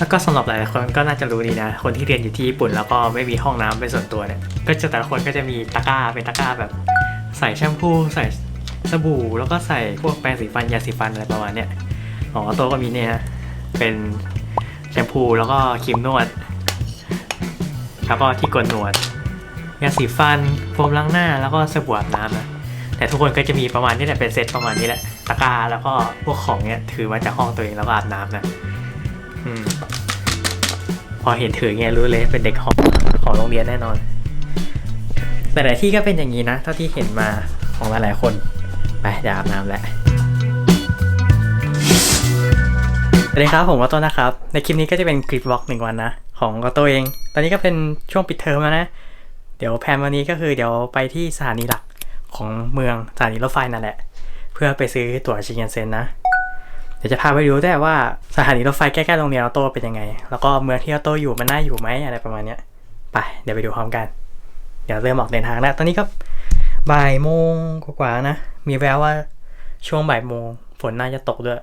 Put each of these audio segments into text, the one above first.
แล้วก็สำหรับหลายๆคนก็น่าจะรู้ดีนะ คนที่เรียนอยู่ที่ญี่ปุ่นแล้วก็ไม่มีห้องน้ำเป็นส่วนตัวเนี่ย ก็จะแต่ละคนก็จะมีตะกร้าเป็นตะกร้าแบบใส่แชมพูใส่สบู่ แล้วก็ใส่พวกแปรงสีฟันยาสีฟันอะไรประมาณเนี้ยของออโตก็มีเนี่ยเป็นแชมพูแล้วก็ครีมนวด แล้วก็ที่กนหนวดยาสีฟันโฟมล้างหน้าแล้วก็สบู่อาบน้ำนะแต่ทุกคนก็จะมีประมาณนี้แหละเป็นเซตประมาณนี้แหละตะกร้าแล้วก็พวกของเนี้ยถือมาจากห้องตัวเองแล้วก็อาบน้ำนะ พอเห็นถือเงี้ยรู้เลยเป็นเด็กของของโรงเรียนแน่นอน แต่หลายที่ก็เป็นอย่างนี้นะ เท่าที่เห็นมาของหลายๆคน ไปเดี๋ยวอาบน้ำแหล้วสวัสดีครับผมก็ต้นนะครับ ในคลิปนี้ก็จะเป็นคลิปบล็อกหนึ่งวันนะ ของก็ตัวเอง ตอนนี้ก็เป็นช่วงปิดเทอมแล้วนะ เดี๋ยวแพลนวันนี้ก็คือเดี๋ยวไปที่สถานีหลักของเมืองสถานีรถไฟนั่นแหละ เพื่อไปซื้อตั๋วชินคันเซ็นนะ เดี๋ยวจะพาไปดูด้วยว่าสถานีรถไฟใกล้ๆโรงเรียนออโต้เป็นยังไง แล้วก็เมืองที่ออโต้อยู่มันน่าอยู่ไหมอะไรประมาณเนี้ยไปเดี๋ยวไปดูพร้อมกัน เดี๋ยวเริ่มออกเดินทางแล้วตอนนี้ก็บ่ายโมงกว่าๆนะ มีแววว่าช่วงบ่ายโมงฝนน่าจะตกด้วย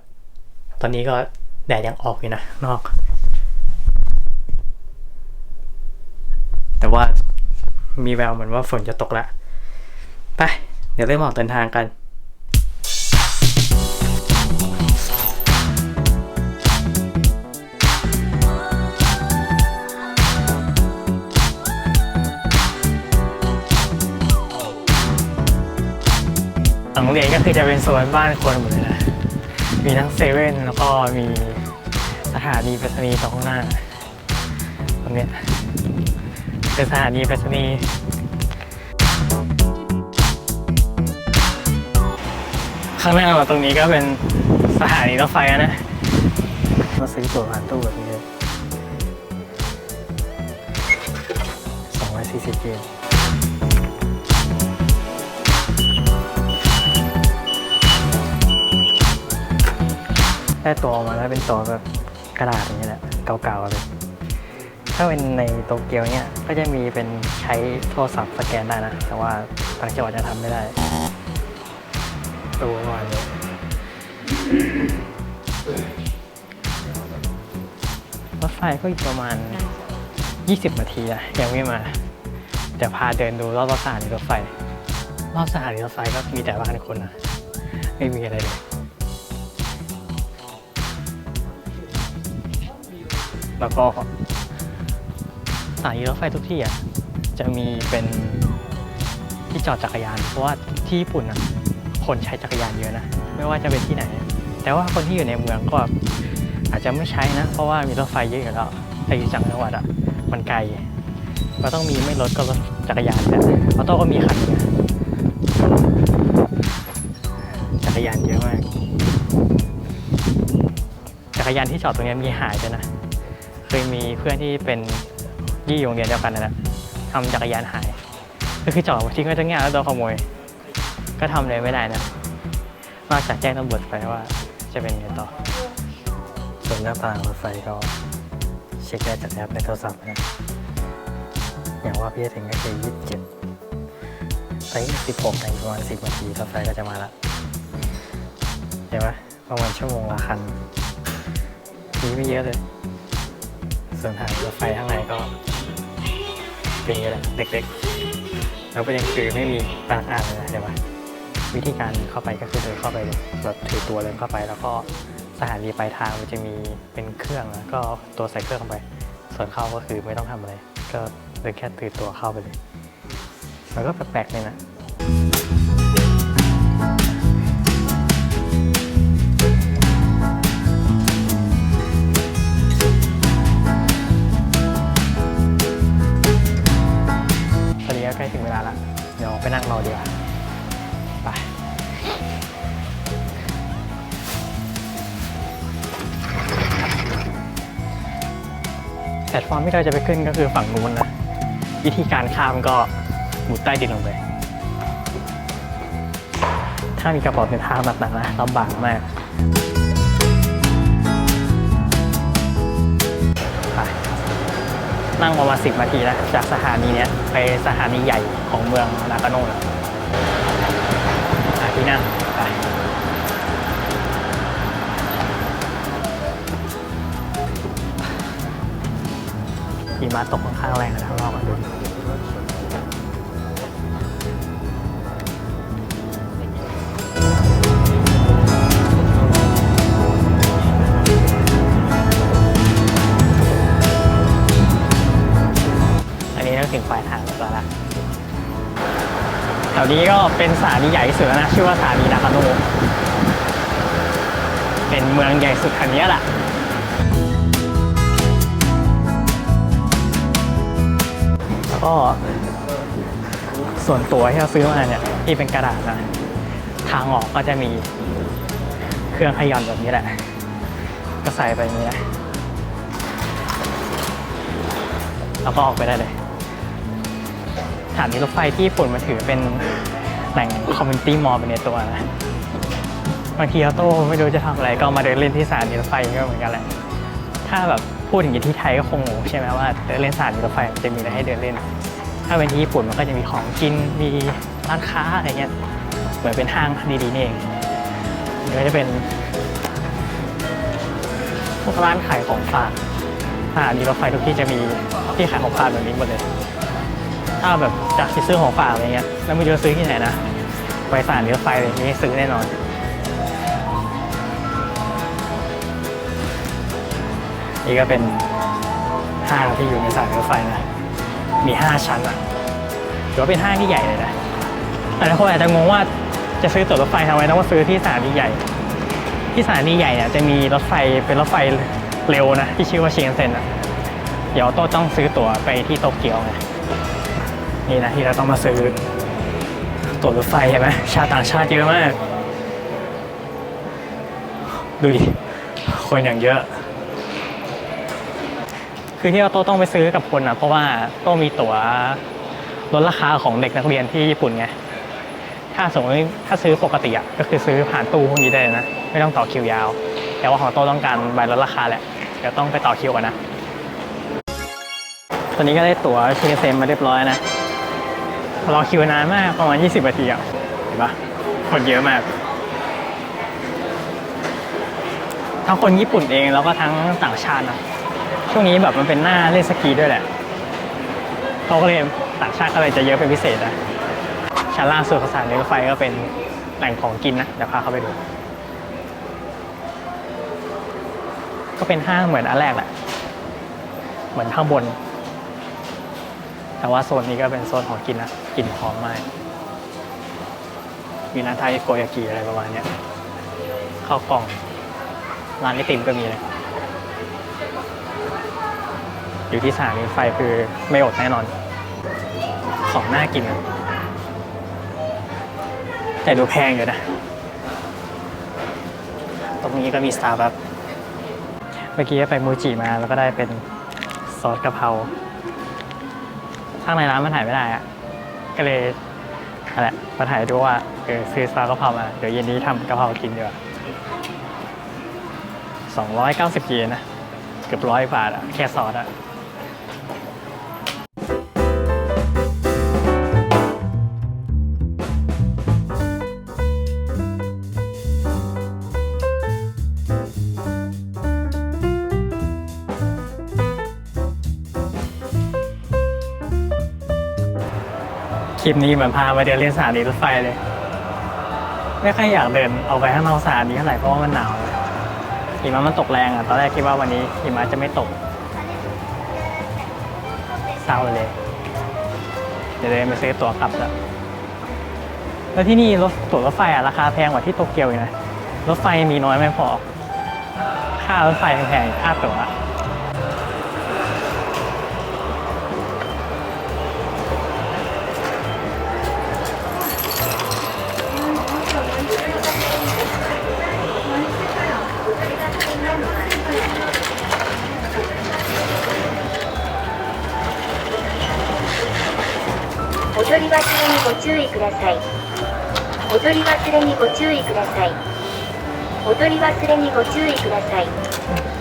ตอนนี้ก็แดดยังออกอยู่นะนอก แต่ว่ามีแววเหมือนว่าฝนจะตกละไปเดี๋ยวเริ่มออกเดินทางกัน หลังโรงเรียนก็คือจะเป็นโซนบ้านคนหมดเลยนะ มีทั้งเซเว่นแล้วก็มีสถานีไปรษณีย์ตรงข้างหน้าตรงเนี้ยเป็นสถานีไปรษณีย์ข้างหน้าเราตรงนี้ก็เป็นสถานีรถไฟนะมาซื้อตั๋วผ่านตู้แบบนี้เลยสองร้อยสี่สิบเยน ได้ตัวออกมาแล้วเป็นตัวแบบกระดาษอย่างนี้ยแหละเก่าๆเลยถ้าเป็นในโตเกียวเนี่ยก็จะมีเป็นใช้โทรศัพท์สแกนได้นะ แต่ว่าต่างจังหวัดจะทำไม่ได้ตัวประมาณนี้รถไฟก็อีกประมาณ 20 นาทีอะยังไม่มาเดี๋ยวพาเดินดูรอบๆสถานีรถไฟ รอบสถานีรถไฟก็มีแต่บ้านคนนะไม่มีอะไรเลย แล้วก็สถานีรถไฟทุกที่อะจะมีเป็นที่จอดจักรยาน เพราะว่าที่ญี่ปุ่นอะคนใช้จักรยานเยอะนะ ไม่ว่าจะเป็นที่ไหน แต่ว่าคนที่อยู่ในเมืองก็อาจจะไม่ใช้นะ เพราะว่ามีรถไฟเยอะอยู่แล้วแต่อยู่จังหวัดอะมันไกล ก็ต้องมีไม่รถก็รถจักรยานเนี่ยออโต้ก็มีคันจักรยานเยอะมาก จักรยานที่จอดตรงนี้มีหายด้วยนะ เคยมีเพื่อนที่เป็นยี่โรงเรียนเดียวกันนั่นะทำจักรยานหาย ก็คือจอดทิ้งไว้ตรงเนี้ยแล้วโดนขโมย ก็ทำอะไรไม่ได้นะนอกจากแจ้งตำรวจไปว่าจะเป็นไงต่อ ส่วนหน้าต่างรถไฟก็เช็คได้จากแอปในโทรศัพท์นะ อย่างว่าพี่จะถึงก็คือยี่สิบเจ็ดไปสิบหกในประมาณสิบนาทีรถไฟก็จะมาละเห็นไหมประมาณชั่วโมงละคันมีไม่เยอะเลย ส่วนทางรถไฟข้างในก็เป็นอย่างนี้แหละเด็กๆ แล้วประเด็นคือไม่มีพนักงานเลยนะเดี๋ยวว่าวิธีการเข้าไปก็คือเดินเข้าไปเลยแบบถือตัวเดินเข้าไป แล้วก็สถานีปลายทางมันจะมีเป็นเครื่องแล้วก็ตัวใส่เครื่องเข้าไป ส่วนเข้าก็คือไม่ต้องทำอะไร ก็เดินแค่ถือตัวเข้าไปเลย มันก็แปลกๆเลยนะ ถึงเวลาละ เดี๋ยวไปนั่งรอดีกว่า ไป แพลตฟอร์มที่เราจะไปขึ้นก็คือฝั่งนู้นนะ วิธีการข้ามก็มุดใต้ดินลงไป ถ้ามีกระเป๋าเดินทางหนักๆนะลำบากมาก นั่งประมาณสิบนาทีแล้วจากสถานีเนี้ยไปสถานีใหญ่ของเมืองนากาโน่แล้วที่นั่งไปหิมะตกค่อนข้างแรงนะลองมาดู วนี้ก็เป็นสถานีใหญ่สุดนะ ชื่อว่าสถานีนากาโนเป็นเมืองใหญ่สุดแถวนี้แหละแล้วก็ส่วนตัวที่เราซื้อมาเนี่ยที่เป็นกระดาษนะทางออกก็จะมีเครื่องขยอนแบบนี้แหละ ก็ใส่ไปอย่างนี้นะแล้วก็ออกไปได้เลย ถานีรถไฟที่ญี่ปุ่นมันถือเป็นแหล่งคอมมูนิตี้มอลเป็นในตัวนะบางทีเราโต้ไม่รู้จะทำอะไรก็มาเดินเล่นที่สถานีรถไฟก็เหมือนกันแหละ ถ้าแบบพูดถึงที่ไทยก็คงใช่ไหมว่าเดินเล่นสถานีรถไฟมันจะมีอะไรให้เดินเล่น ถ้าเป็นที่ญี่ปุ่นมันก็จะมีของกินมีร้านค้าอะไรเงี้ยเหมือนเป็นห้างดีๆนี่เองมันก็จะเป็นพวกร้านขายของฝากสถานีรถไฟทุกที่จะมีที่ขายของฝากแบบนี้หมดเลย ถ้าแบบจากที่ซื้อของฝากอะไรเงี้ยแล้วไม่รู้จะซื้อที่ไหนนะไปสถานีรถไฟเลยนี่ซื้อแน่นอน นี่ก็เป็นห้างที่อยู่ในสายรถไฟนะ มี 5 ชั้นอะถือว่าเป็นห้างที่ใหญ่เลยนะแต่หลายคนอาจจะงงว่าจะซื้อตั๋วรถไฟทำไมต้องมาซื้อที่สถานีใหญ่ ที่สถานีใหญ่เนี่ยจะมีรถไฟเป็นรถไฟเร็วนะที่ชื่อว่าเชินคันเซ็นอะเดี๋ยวโต้ต้องซื้อตั๋วไปที่โตเกียวไง นี่นะที่เราต้องมาซื้อตั๋วรถไฟใช่ไหมชาต่างชาติเยอะมาก ดูดิ คนอย่างเยอะ คือที่เราโต้ต้องไปซื้อกับคนอะ เพราะว่าโต้มีตั๋วลดราคาของเด็กนักเรียนที่ญี่ปุ่นไง ถ้าสมมติถ้าซื้อปกติอะก็คือซื้อผ่านตู้พวกนี้ได้นะ ไม่ต้องต่อคิวยาว แต่ว่าของโต้ต้องการใบลดราคาแหละ เดี๋ยวต้องไปต่อคิวก่อนนะ ตอนนี้ก็ได้ตั๋วชินเซนมาเรียบร้อยนะ รอคิวนานมากประมาณ 20นาทีอะเห็นปะคนเยอะมาก ทั้งคนญี่ปุ่นเองแล้วก็ทั้งต่างชาตินะช่วงนี้แบบมันเป็นหน้าเล่นสกีด้วยแหละเขาก็เลยต่างชาติก็เลยจะเยอะเป็นพิเศษนะชั้นล่างสุดของสถานีรถไฟก็เป็นแหล่งของกินนะเดี๋ยวพาเข้าไปดู ก็เป็นห้างเหมือนอันแรกแหละเหมือนข้างบน แต่ว่าโซนนี้ก็เป็นโซนของกินนะ กลิ่นหอมมาก มีร้านไทยโกยากิอะไรประมาณเนี้ยข้าวกล่อง ร้านไอติมก็มีเลยอยู่ที่สถานีไฟคือไม่อดแน่นอน ของน่ากินอะแต่ดูแพงอยู่นะ ตรงนี้ก็มีสตาร์บัคเมื่อกี้ไปมูจิมาแล้วก็ได้เป็นซอสกะเพราข้างในร้านมันถ่ายไม่ได้อะ ก็เลยนั่นแหละมาถ่ายดูว่าเออซื้อซอสกะเพรามา เดี๋ยวเย็นนี้ทำกะเพรากินดีกว่า290เยนนะ เกือบร้อยบาทอะแค่ซอสอะ คลิปนี้เหมือนพามาเดินเล่นสถานีรถไฟเลย ไม่ค่อยอยากเดินออกไปข้างนอกสถานีเท่าไหร่เพราะว่ามันหนาวหิมะมันตกแรงอะตอนแรกคิดว่าวันนี้หิมะจะไม่ตกเศร้าเลยเดี๋ยวเดินไปซื้อตั๋วกลับแล้วแล้วที่นี่รถตั๋วรถไฟอะราคาแพงกว่าที่โตเกียวอีกนะรถไฟมีน้อยไม่พอ ค่ารถไฟแพงๆค่าตั๋ว อะ踊り忘れにご注意ください。踊り忘れにご注意ください。踊り忘れにご注意ください。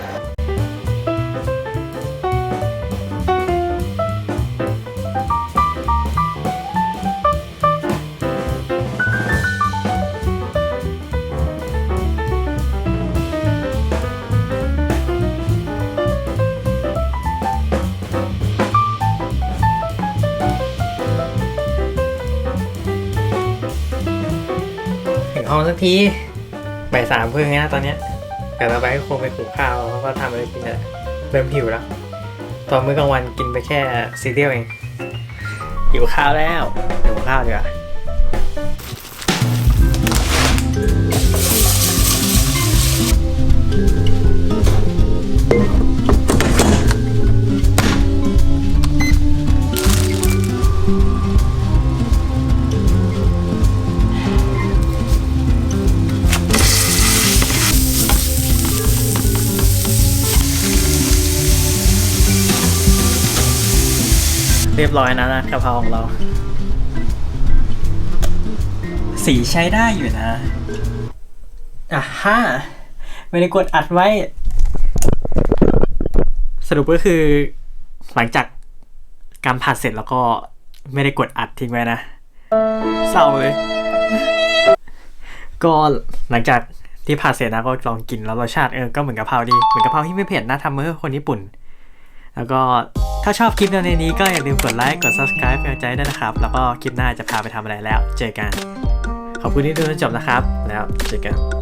สักทีบ่ายสามเพิ่งนะตอนเนี้ยแต่เราไปก็คงไปหุงข้าวแล้วก็ทำอะไรกินแหละเริ่มหิวแล้ว ตอนมื้อกลางวันกินไปแค่ซีเรียลเองหิวข้าวแล้วหิวข้าวดีกว่า เรียบร้อยนะนะกะเพราของเรา สีใช้ได้อยู่นะ อะฮ่าไม่ได้กดอัดไว้ สรุปก็คือหลังจากการผัดเสร็จแล้วก็ไม่ได้กดอัดทิ้งไว้นะเศร้าเลย ก็หลังจากที่ผัดเสร็จนะก็ลองกินแล้วรสชาติเออก็เหมือนกะเพราดีเหมือนกะเพราที่ไม่เผ็ดนะทำเมื่อคนญี่ปุ่น แล้วก็ ถ้าชอบคลิปแนวนี้ก็อย่าลืมกดไลค์กด subscribe เป็นกำลังใจด้วยนะครับ แล้วก็คลิปหน้าจะพาไปทำอะไรแล้ว เจอกัน ขอบคุณที่ดูจนจบนะครับ แล้วเจอกัน